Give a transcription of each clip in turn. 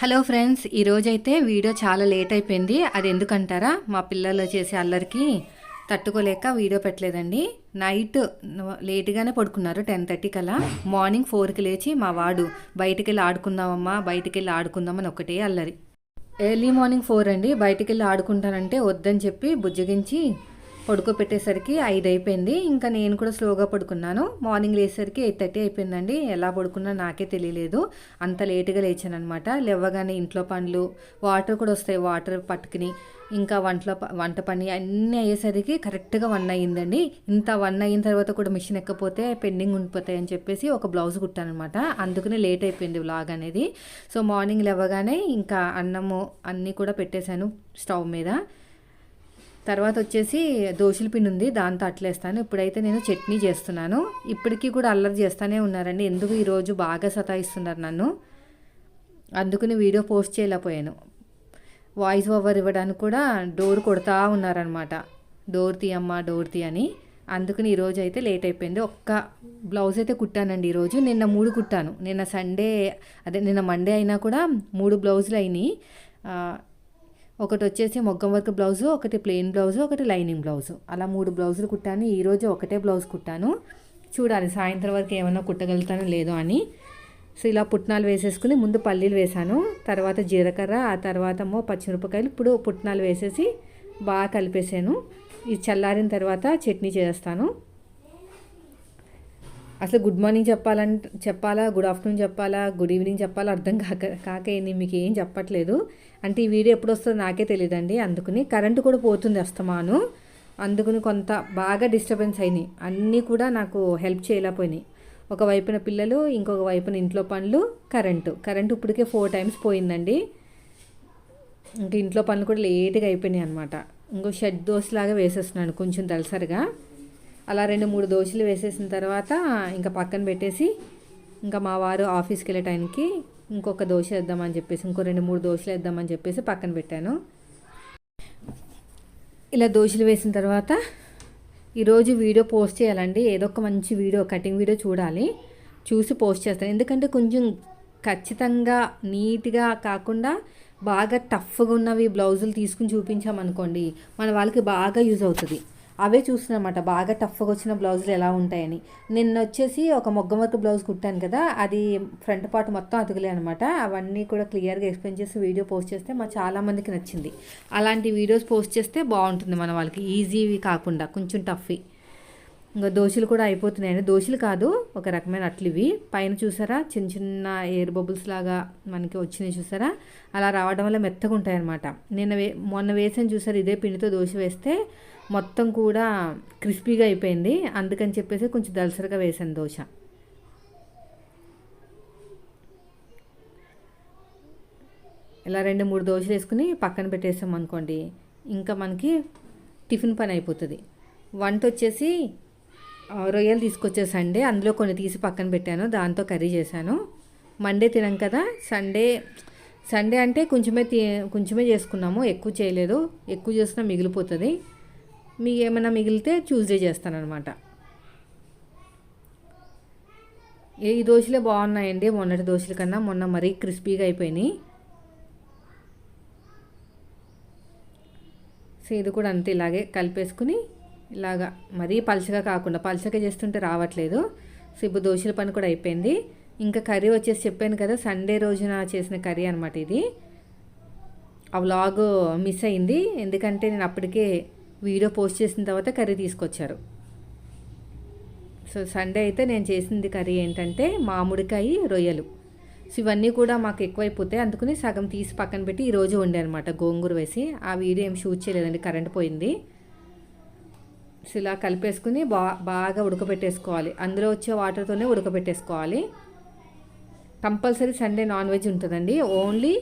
Hello friends ఈరోజైతే video చాలా late అయిపోయింది. అది ఎందుకంటారా? మా పిల్లలు చేసే అల్లరికి తట్టుకోలేక వీడియో పెట్టలేదండి. నైట్ లేట్గానే పడుకున్నారు టెన్ థర్టీ కల్లా. మార్నింగ్ ఫోర్కి లేచి మా వాడు బయటికి వెళ్ళి ఆడుకుందామమ్మా బయటికి వెళ్ళి ఆడుకుందామని ఒకటే అల్లరి. ఎర్లీ మార్నింగ్ ఫోర్ అండి. బయటికి వెళ్ళి ఆడుకుంటానంటే వద్దని చెప్పి బుజ్జగించి పడుకోబెట్టేసరికి ఐదు అయిపోయింది. ఇంకా నేను కూడా స్లోగా పడుకున్నాను. మార్నింగ్ లేసేసరికి ఎయిట్ థర్టీ అయిపోయిందండి. ఎలా పడుకున్నా నాకే తెలియలేదు. అంత లేటుగా లేచాను అనమాట లేవగానే ఇంట్లో పనులు వాటర్ కూడా వస్తాయి. వాటర్ పట్టుకుని ఇంకా వంటలో వంట పని అన్నీ అయ్యేసరికి కరెక్ట్గా వన్ అయ్యిందండి. ఇంత వన్ అయిన తర్వాత కూడా మిషన్ ఎక్కపోతే పెండింగ్ ఉండిపోతాయని చెప్పేసి ఒక బ్లౌజ్ కుట్టానమాట అందుకనే లేట్ అయిపోయింది వ్లాగ్ అనేది. సో మార్నింగ్ లేవగానే ఇంకా అన్నము అన్నీ కూడా పెట్టేశాను స్టవ్ మీద. తర్వాత వచ్చేసి దోశల పిండి ఉంది దాంతో అట్లేస్తాను. ఇప్పుడైతే నేను చట్నీ చేస్తున్నాను. ఇప్పటికీ కూడా అల్లరి చేస్తూనే ఉన్నారండి. ఎందుకు ఈరోజు బాగా సతాయిస్తున్నారు నన్ను? అందుకని వీడియో పోస్ట్ చేయలేకపోయాను. వాయిస్ ఓవర్ ఇవ్వడానికి కూడా డోర్ కొడతా ఉన్నారనమాట డోర్ తీయమ్మా డోర్ తీ అని. అందుకని ఈరోజు అయితే లేట్ అయిపోయింది. ఒక్క బ్లౌజ్ అయితే కుట్టానండి ఈరోజు నిన్న మూడు కుట్టాను. నిన్న సండే అదే నిన్న మండే అయినా కూడా మూడు బ్లౌజులు అయినాయి. ఒకటి వచ్చేసి మొగ్గం వర్క్ బ్లౌజు ఒకటి ప్లెయిన్ బ్లౌజు ఒకటి లైనింగ్ బ్లౌజు. అలా మూడు బ్లౌజులు కుట్టాను. ఈరోజు ఒకటే బ్లౌజ్ కుట్టాను. చూడాలి సాయంత్రం వరకు ఏమైనా కుట్టగలుగుతానో లేదో అని. సో ఇలా పుట్నాలు వేసేసుకుని ముందు పల్లీలు వేసాను తర్వాత జీలకర్ర ఆ తర్వాత ఏమో పచ్చిమిరపకాయలు. ఇప్పుడు పుట్నాలు వేసేసి బాగా కలిపేసాను. ఇది చల్లారిన తర్వాత చట్నీ చేస్తాను. అసలు గుడ్ మార్నింగ్ చెప్పాలంటే చెప్పాలా? గుడ్ ఆఫ్టర్నూన్ చెప్పాలా? గుడ్ ఈవినింగ్ చెప్పాలా? అర్థం కాక కాక మీకు ఏం చెప్పట్లేదు. అంటే ఈ వీడియో ఎప్పుడు వస్తుందో నాకే తెలియదండి. అందుకని కరెంటు కూడా పోతుంది అస్తమాను. అందుకని కొంత బాగా డిస్టర్బెన్స్ అయినాయి. అన్నీ కూడా నాకు హెల్ప్ చేయలేకపోయినాయి. ఒక వైపున పిల్లలు ఇంకొక వైపున ఇంట్లో పనులు కరెంటు కరెంటు ఇప్పటికే ఫోర్ టైమ్స్ పోయిందండి. ఇంకా ఇంట్లో పనులు కూడా లేట్గా అయిపోయినాయి అనమాట ఇంకో షెడ్ దోశలాగా వేసేస్తున్నాను కొంచెం దలసరిగా అలా రెండు మూడు దోశలు వేసేసిన తర్వాత ఇంకా పక్కన పెట్టేసి ఇంకా మా వారు ఆఫీస్కి వెళ్ళే టైంకి ఇంకొక దోశ వేద్దామని చెప్పేసి ఇంకో రెండు మూడు దోశలు వేద్దామని చెప్పేసి పక్కన పెట్టాను. ఇలా దోశలు వేసిన తర్వాత ఈరోజు వీడియో పోస్ట్ చేయాలండి. ఏదో ఒక మంచి వీడియో కటింగ్ వీడియో చూడాలి. చూసి పోస్ట్ చేస్తాను. ఎందుకంటే కొంచెం ఖచ్చితంగా నీట్గా కాకుండా బాగా టఫ్గా ఉన్నవి బ్లౌజులు తీసుకుని చూపించామనుకోండి మన వాళ్ళకి బాగా యూజ్ అవుతుంది. అవే చూస్తున్నమాట బాగా టఫ్గా వచ్చిన బ్లౌజులు ఎలా ఉంటాయని. నిన్న వచ్చేసి ఒక మొగ్గ వర్క్ బ్లౌజ్ కుట్టాను కదా అది ఫ్రంట్ పార్ట్ మొత్తం అతుకులే అనమాట. అవన్నీ కూడా క్లియర్గా ఎక్స్ప్లెయిన్ చేసి వీడియో పోస్ట్ చేస్తే మా చాలామందికి నచ్చింది. అలాంటి వీడియోస్ పోస్ట్ చేస్తే బాగుంటుంది మన వాళ్ళకి. ఈజీవి కాకుండా కొంచెం టఫ్వి ఇంకా దోశలు కూడా అయిపోతున్నాయండి. దోశలు కాదు ఒక రకమైన అట్లు ఇవి. పైన చూసారా చిన్న చిన్న ఎయిర్ బబుల్స్ లాగా మనకి వచ్చినాయి చూసారా? అలా రావడం వల్ల మెత్తగా ఉంటాయన్నమాట. నిన్న వే మొన్న వేసాను చూసారు ఇదే పిండితో దోశ వేస్తే మొత్తం కూడా క్రిస్పీగా అయిపోయింది. అందుకని చెప్పేసి కొంచెం దలసరిగా వేసాను దోశ. ఇలా రెండు మూడు దోశలు వేసుకుని పక్కన పెట్టేసాం అనుకోండి ఇంకా మనకి టిఫిన్ పని అయిపోతుంది. వంట వచ్చేసి రొయ్యలు తీసుకొచ్చేసండి అందులో కొన్ని తీసి పక్కన పెట్టాను. దాంతో కర్రీ చేశాను. మండే తినం కదా. సండే సండే అంటే కొంచెమే కొంచెమే చేసుకున్నాము. ఎక్కువ చేయలేదు. ఎక్కువ చేసినా మిగిలిపోతుంది. మీ ఏమైనా మిగిలితే ట్యూస్డే చేస్తానమాట ఈ దోశలే బాగున్నాయండి. మొన్నటి దోశల కన్నా మొన్న మరీ క్రిస్పీగా అయిపోయినాయి. సో ఇది కూడా అంతే ఇలాగే కలిపేసుకుని ఇలాగా మరీ పలచగా కాకుండా పలచగా చేస్తుంటే రావట్లేదు. సో ఇప్పుడు దోశల పని కూడా అయిపోయింది. ఇంకా కర్రీ వచ్చేసి చెప్పాను కదా సండే రోజున చేసిన కర్రీ అనమాట ఇది. ఆ వ్లాగ్ మిస్ అయింది. ఎందుకంటే నేను అప్పటికే వీడియో పోస్ట్ చేసిన తర్వాత కర్రీ తీసుకొచ్చారు. సో సండే అయితే నేను చేసింది కర్రీ ఏంటంటే మామిడికాయ రొయ్యలు. సో ఇవన్నీ కూడా మాకు ఎక్కువైపోతాయి. అందుకని సగం తీసి పక్కన పెట్టి ఈరోజు వండే అనమాట గోంగూర వేసి. ఆ వీడియో ఏం షూట్ చేయలేదండి. కరెంట్ పోయింది. సో ఇలా కలిపేసుకుని బా బాగా ఉడకబెట్టేసుకోవాలి. అందులో వచ్చే వాటర్తోనే ఉడకబెట్టేసుకోవాలి. కంపల్సరీ సండే నాన్ వెజ్ ఉంటుందండి. ఓన్లీ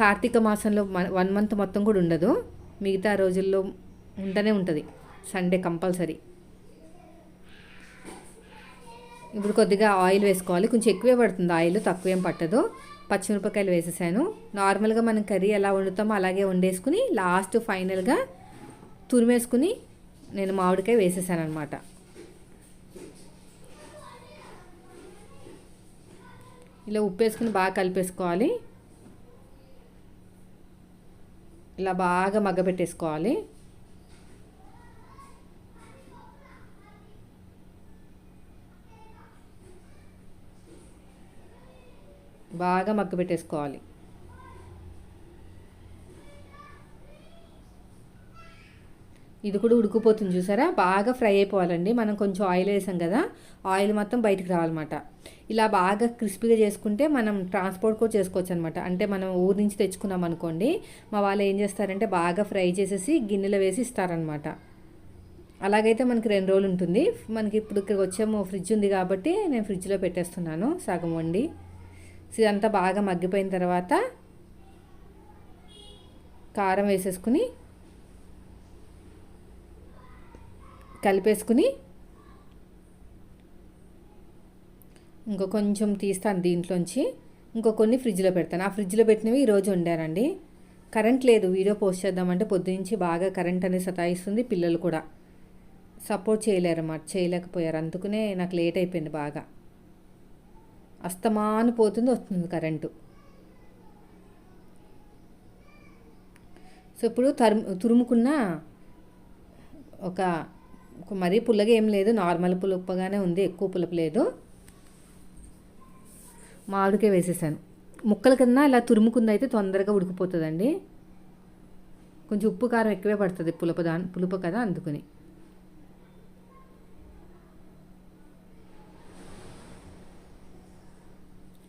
కార్తీక మాసంలో వన్ మంత్ మొత్తం కూడా ఉండదు. మిగతా రోజుల్లో ఉంటూనే ఉంటుంది. Sunday compulsory. ఇప్పుడు కొద్దిగా ఆయిల్ వేసుకోవాలి. కొంచెం ఎక్కువే పడుతుంది. ఆయిల్ తక్కువేం పట్టదు. పచ్చిమిరపకాయలు వేసేసాను. నార్మల్గా మనం కర్రీ ఎలా వండుతామో అలాగే వండేసుకుని లాస్ట్ ఫైనల్గా తురిమేసుకుని నేను మామిడికాయ వేసేసాను అనమాట ఇలా ఉప్పు వేసుకుని బాగా కలిపేసుకోవాలి. ఇలా బాగా మగ్గబెట్టేసుకోవాలి. బాగా మగ్గబెట్టేసుకోవాలి ఇది కూడా ఉడికిపోతుంది చూసారా? బాగా ఫ్రై అయిపోవాలండి. మనం కొంచెం ఆయిల్ వేసాం కదా ఆయిల్ మొత్తం బయటికి రావాలన్నమాట. ఇలా బాగా క్రిస్పీగా చేసుకుంటే మనం ట్రాన్స్పోర్ట్ కూడా చేసుకోవచ్చు అనమాట అంటే మనం ఊరి నుంచి తెచ్చుకున్నాం అనుకోండి మా వాళ్ళు ఏం చేస్తారంటే బాగా ఫ్రై చేసేసి గిన్నెలో వేసి ఇస్తారనమాట అలాగైతే మనకి రెండు రోజులు ఉంటుంది. మనకి ఇప్పుడు ఇక్కడికి వచ్చాము ఫ్రిడ్జ్ ఉంది కాబట్టి నేను ఫ్రిడ్జ్లో పెట్టేస్తున్నాను సగం వండి. ఇదంతా బాగా మగ్గిపోయిన తర్వాత కారం వేసేసుకుని కలిపేసుకుని ఇంకో కొంచెం తీస్తాను దీంట్లోంచి. ఇంకో కొన్ని ఫ్రిడ్జ్లో పెడతాను. ఆ ఫ్రిడ్జ్లో పెట్టినవి ఈరోజు వండానండి. కరెంట్ లేదు. వీడియో పోస్ట్ చేద్దామంటే పొద్దునుంచి బాగా కరెంట్ అనేది సతాయిస్తుంది పిల్లలు కూడా. సపోర్ట్ చేయలేరు అన్నమాట చేయలేకపోయారు. అందుకనే నాకు లేట్ అయిపోయింది బాగా. అస్తమాను పోతుంది వస్తుంది కరెంటు. సో ఇప్పుడు తరుము తురుముకున్న ఒక మరీ పుల్లగా ఏం లేదు. నార్మల్ పులుపగానే ఉంది ఎక్కువ పులుపు లేదు. మామిడికాయ వేసేసాను. ముక్కల కన్నా ఇలా తురుముకుంది అయితే తొందరగా ఉడికిపోతుందండి. కొంచెం ఉప్పు కారం ఎక్కువే పడుతుంది పులుపు దా పులుపు కదా అందుకుని.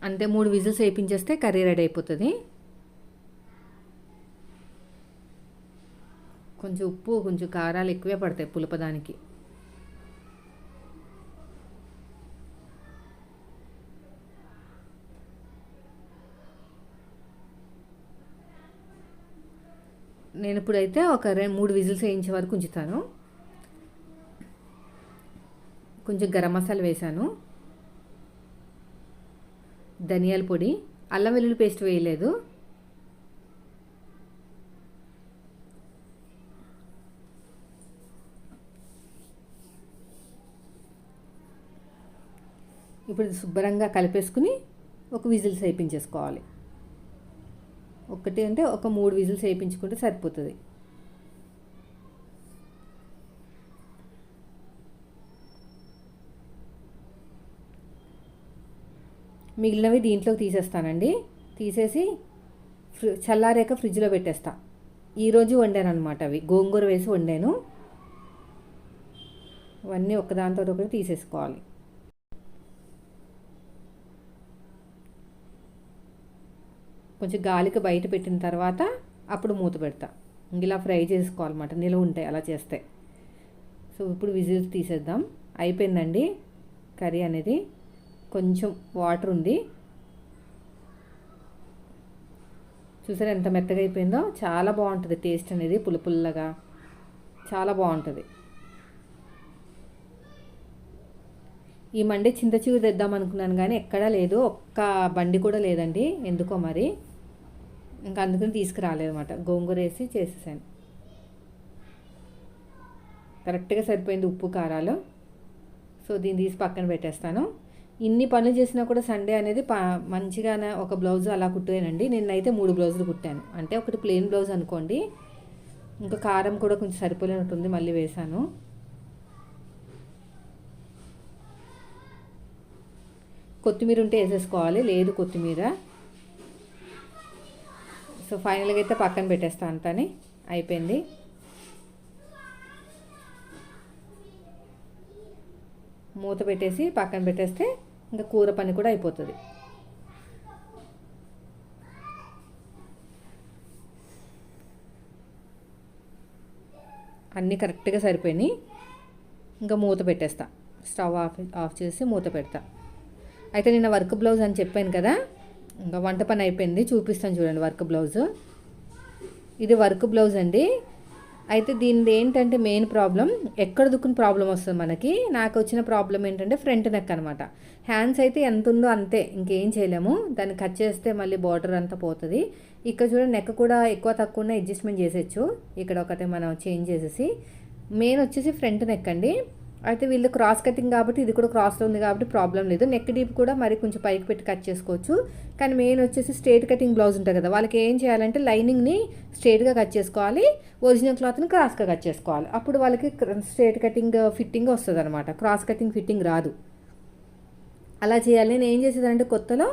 అంతే మూడు విజిల్స్ వేయించేస్తే కర్రీ రెడీ అయిపోతుంది. కొంచెం ఉప్పు కొంచెం కారాలు ఎక్కువే పడతాయి పులపదానికి నేను ఇప్పుడైతే ఒక రెండు మూడు విజిల్స్ వేయించే వరకు ఉంచుతాను. కొంచెం గరం మసాలా వేసాను. ధనియాల పొడి అల్లం వెల్లుల్లి పేస్ట్ వేయలేదు. ఇప్పుడు శుభ్రంగా కలిపేసుకుని ఒక విజిల్స్ వేయించేసుకోవాలి ఒకటి అంటే ఒక మూడు విజిల్స్ వేయించుకుంటే సరిపోతుంది. మిగిలినవి దీంట్లోకి తీసేస్తానండి. తీసేసి ఫ్రి చల్లారాక ఫ్రిడ్జ్లో పెట్టేస్తా. ఈరోజు వండాను అనమాట అవి. గోంగూర వేసి వండాను. అవన్నీ ఒకదానితో ఒకటి తీసేసుకోవాలి. కొంచెం గాలికి బయట పెట్టిన తర్వాత అప్పుడు మూత పెడతా. ఇలా ఫ్రై చేసుకోవాలన్నమాట. నిలువ ఉంటాయి అలా చేస్తే. సో ఇప్పుడు విజిల్స్ తీసేద్దాం. అయిపోయిందండి. కర్రీ అనేది కొంచెం వాటర్ ఉంది. చూసారా ఎంత మెత్తగా అయిపోయిందో? చాలా బాగుంటుంది టేస్ట్ అనేది పులుపుల్లగా చాలా బాగుంటుంది. ఈ మండే చింత చిగురు తెద్దాం అనుకున్నాను కానీ ఎక్కడా లేదు. ఒక్క బండి కూడా లేదండి. ఎందుకో మరి. ఇంకా అందుకని తీసుకురాలేదన్నమాట. గోంగూర వేసి చేసేసాను. కరెక్ట్గా సరిపోయింది ఉప్పు కారాలు. సో దీన్ని తీసి పక్కన పెట్టేస్తాను. ఇన్ని పనులు చేసినా కూడా సండే అనేది పా మంచిగానే ఒక బ్లౌజ్ అలా కుట్టానండి. నిన్నైతే మూడు బ్లౌజులు కుట్టాను. అంటే ఒకటి ప్లెయిన్ బ్లౌజ్ అనుకోండి ఇంకా కారం కూడా కొంచెం సరిపోలేనట్టుంది మళ్ళీ వేశాను. కొత్తిమీర ఉంటే వేసేసుకోవాలి లేదు కొత్తిమీర. సో ఫైనల్గా అయితే పక్కన పెట్టేస్తా అంతని అయిపోయింది. మూత పెట్టేసి పక్కన పెట్టేస్తే ఇంకా కూర పని కూడా అయిపోతుంది. అన్నీ కరెక్ట్గా సరిపోయినాయి. ఇంకా మూత పెట్టేస్తా. స్టవ్ ఆఫ్ ఆఫ్ చేసి మూత పెడతా. అయితే నిన్న వర్క్ బ్లౌజ్ అని చెప్పాను కదా ఇంకా వంట పని అయిపోయింది. చూపిస్తాను చూడండి వర్క్ బ్లౌజ్. ఇది వర్క్ బ్లౌజ్ అండి. అయితే దీనిది ఏంటంటే మెయిన్ ప్రాబ్లం ఎక్కడ దుక్కుని ప్రాబ్లం వస్తుంది మనకి? నాకు వచ్చిన ప్రాబ్లం ఏంటంటే ఫ్రంట్ నెక్ అనమాట హ్యాండ్స్ అయితే ఎంత ఉందో అంతే ఇంకేం చేయలేము. దాన్ని కట్ చేస్తే మళ్ళీ బార్డర్ అంతా పోతుంది. ఇక్కడ చూడండి నెక్ కూడా ఎక్కువ తక్కువ అడ్జస్ట్మెంట్ చేసేచ్చు. ఇక్కడ ఒకటి మనం చేంజ్ చేసేసి. మెయిన్ వచ్చేసి ఫ్రంట్ నెక్ అండి. అయితే వీళ్ళు క్రాస్ కటింగ్ కాబట్టి ఇది కూడా క్రాస్లో ఉంది కాబట్టి ప్రాబ్లం లేదు. నెక్ డీప్ కూడా మరి కొంచెం పైకి పెట్టి కట్ చేసుకోవచ్చు. కానీ మెయిన్ వచ్చేసి స్ట్రేట్ కటింగ్ బ్లౌజ్ ఉంటుంది కదా వాళ్ళకి ఏం చేయాలంటే లైనింగ్ని స్ట్రేట్గా కట్ చేసుకోవాలి. ఒరిజినల్ క్లాత్ని క్రాస్గా కట్ చేసుకోవాలి. అప్పుడు వాళ్ళకి స్ట్రేట్ కటింగ్ ఫిట్టింగ్ వస్తుంది అనమాట క్రాస్ కటింగ్ ఫిట్టింగ్ రాదు. అలా చేయాలి. నేను ఏం చేసేదంటే కొత్తలో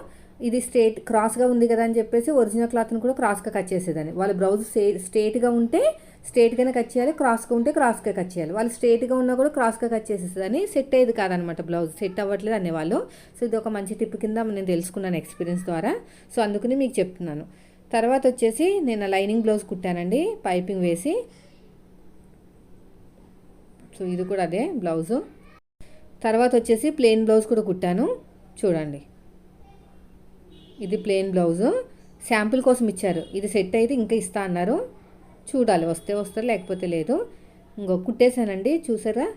ఇది స్ట్రేట్ క్రాస్గా ఉంది కదా అని చెప్పేసి ఒరిజినల్ క్లాత్ని కూడా క్రాస్గా కట్ చేసేదాన్ని. వాళ్ళ బ్లౌజ్ స్టే స్ట్రేట్గా ఉంటే స్ట్రేట్గానే కట్ చేయాలి క్రాస్గా ఉంటే క్రాస్గా కట్ చేయాలి. వాళ్ళు స్ట్రేట్గా ఉన్నా కూడా క్రాస్గా కట్ చేసేసేదని సెట్ అయ్యేది కాదనమాట బ్లౌజ్. సెట్ అవ్వట్లేదు అనేవాళ్ళు. సో ఇది ఒక మంచి టిప్ కింద నేను తెలుసుకున్నాను ఎక్స్పీరియన్స్ ద్వారా. సో అందుకని మీకు చెప్తున్నాను. తర్వాత వచ్చేసి నేను లైనింగ్ బ్లౌజ్ కుట్టానండి పైపింగ్ వేసి. సో ఇది కూడా అదే బ్లౌజు. తర్వాత వచ్చేసి ప్లెయిన్ బ్లౌజ్ కూడా కుట్టాను. చూడండి. ఇది ప్లెయిన్ బ్లౌజు. శాంపుల్ కోసం ఇచ్చారు. ఇది సెట్ అయితే ఇంకా ఇస్తా అన్నారు. చూడాలి వస్తే వస్తారు లేకపోతే లేదు. ఇంకో కుట్టేశానండి చూసారా?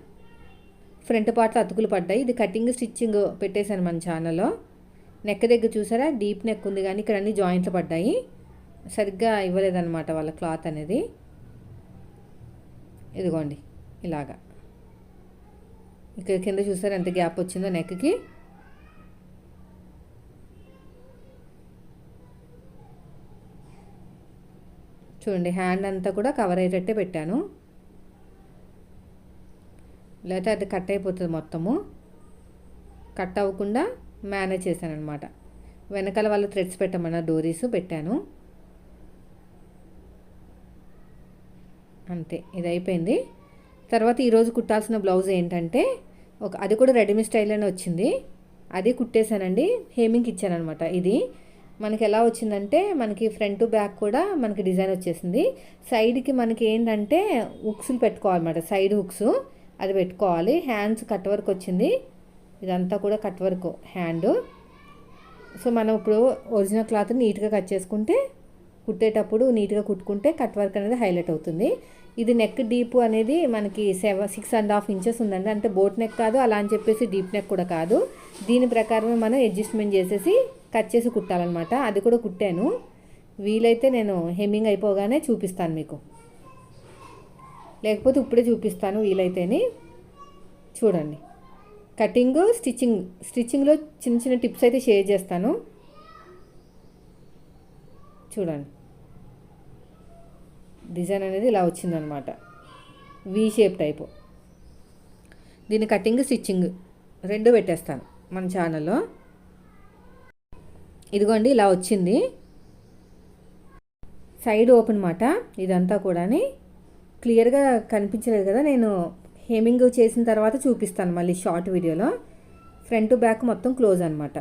ఫ్రంట్ పార్ట్లో అతుకులు పడ్డాయి. ఇది కటింగ్ స్టిచ్చింగ్ పెట్టేశాను మన ఛానల్లో. నెక్ దగ్గర చూసారా? డీప్ నెక్ ఉంది కానీ ఇక్కడ అన్ని జాయింట్లు పడ్డాయి. సరిగ్గా ఇవ్వలేదన్నమాట వాళ్ళ క్లాత్ అనేది. ఇదిగోండి ఇలాగా. ఇక్కడ కింద చూసారా ఎంత గ్యాప్ వచ్చిందో నెక్కి చూడండి హ్యాండ్ అంతా కూడా కవర్ అయ్యేటట్టే పెట్టాను. లేకపోతే అది కట్ అయిపోతుంది మొత్తము. కట్ అవ్వకుండా మేనేజ్ చేశాను అనమాట వెనకాల వాళ్ళు థ్రెడ్స్ పెట్టమన్న డోరీస్ పెట్టాను. అంతే ఇది అయిపోయింది. తర్వాత ఈరోజు కుట్టాల్సిన బ్లౌజ్ ఏంటంటే ఒక అది కూడా రెడీమేడ్ స్టైల్లోనే వచ్చింది. అది కుట్టేశానండి హేమింగ్కి ఇచ్చానమాట ఇది. మనకి ఎలా వచ్చిందంటే మనకి ఫ్రంట్ బ్యాక్ కూడా మనకి డిజైన్ వచ్చేసింది. సైడ్కి మనకి ఏంటంటే హుక్స్లు పెట్టుకోవాలన్నమాట. సైడ్ హుక్స్ అది పెట్టుకోవాలి. హ్యాండ్స్ కట్ వర్క్ వచ్చింది. ఇదంతా కూడా కట్ వర్క్ హ్యాండ్ సో మనం ఇప్పుడు ఒరిజినల్ క్లాత్ నీట్గా కట్ చేసుకుంటే కుట్టేటప్పుడు నీట్గా కుట్టుకుంటే కట్ వర్క్ అనేది హైలైట్ అవుతుంది. ఇది నెక్ డీప్ అనేది మనకి seven six and half inches ఉందండి. అంటే బోట్ నెక్ కాదు అలా అని చెప్పేసి డీప్ నెక్ కూడా కాదు. దీని ప్రకారమే మనం అడ్జస్ట్మెంట్ చేసేసి కట్ చేసి కుట్టాలన్నమాట. అది కూడా కుట్టాను. వీలైతే నేను హెమ్మింగ్ అయిపోగానే చూపిస్తాను మీకు. లేకపోతే ఇప్పుడే చూపిస్తాను వీలైతేనే. చూడండి. కటింగ్ స్టిచ్చింగ్ స్టిచ్చింగ్లో చిన్న చిన్న టిప్స్ అయితే షేర్ చేస్తాను. చూడండి. డిజైన్ అనేది ఇలా వచ్చిందనమాట వి షేప్ టైపు దీని కటింగ్ స్టిచ్చింగ్ రెండు పెట్టేస్తాను మన ఛానల్లో. ఇదిగోండి ఇలా వచ్చింది. సైడ్ ఓపెన్ మాట ఇదంతా కూడా క్లియర్గా కనిపించలేదు కదా నేను హేమింగ్ చేసిన తర్వాత చూపిస్తాను మళ్ళీ షార్ట్ వీడియోలో. ఫ్రంట్ బ్యాక్ మొత్తం క్లోజ్ అనమాట